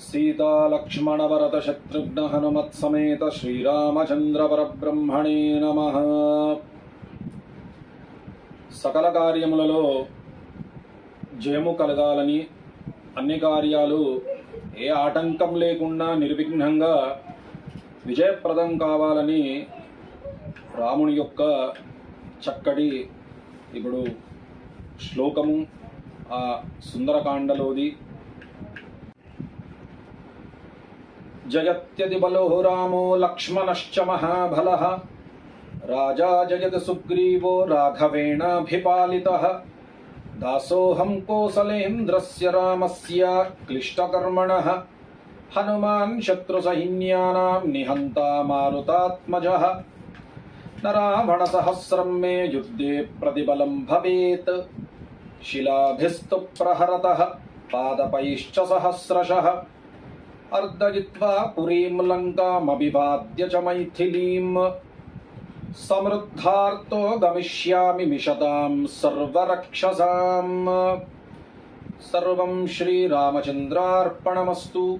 సీతా లక్ష్మణ భరత నమ. సకల కార్యములలో జయము కలగాలని అన్ని కార్యాలు ఏ ఆటంకం లేకుండా నిర్విఘ్నంగా విజయప్రదం కావాలని రాముని యొక్క చక్కటి ఇప్పుడు శ్లోకము ఆ సుందరకాండలోది जयत्यति बलो रामो लक्ष्मणश्च महाबलः। राजा जयत सुग्रीवो राघवेणाभिपालितः। दासोऽहं कोसलेन्द्रस्य रामस्य क्लिष्टकर्मणः। हनुमान् शत्रुसैन्यानां निहन्ता मारुतात्मजः। न रावणसहस्रं मे युद्धे प्रतिबलं भवेत्। शिलाभिस्तु प्रहरतः, पादपैश्च सहस्रशः। अर्दयित्वा पुरीं लङ्कामभिवाद्य च मैथिलीम् समृद्धार्तो गमिष्यामि मिषतां सर्वरक्षसाम्। सर्वं श्रीरामचन्द्रार्पणमस्तु।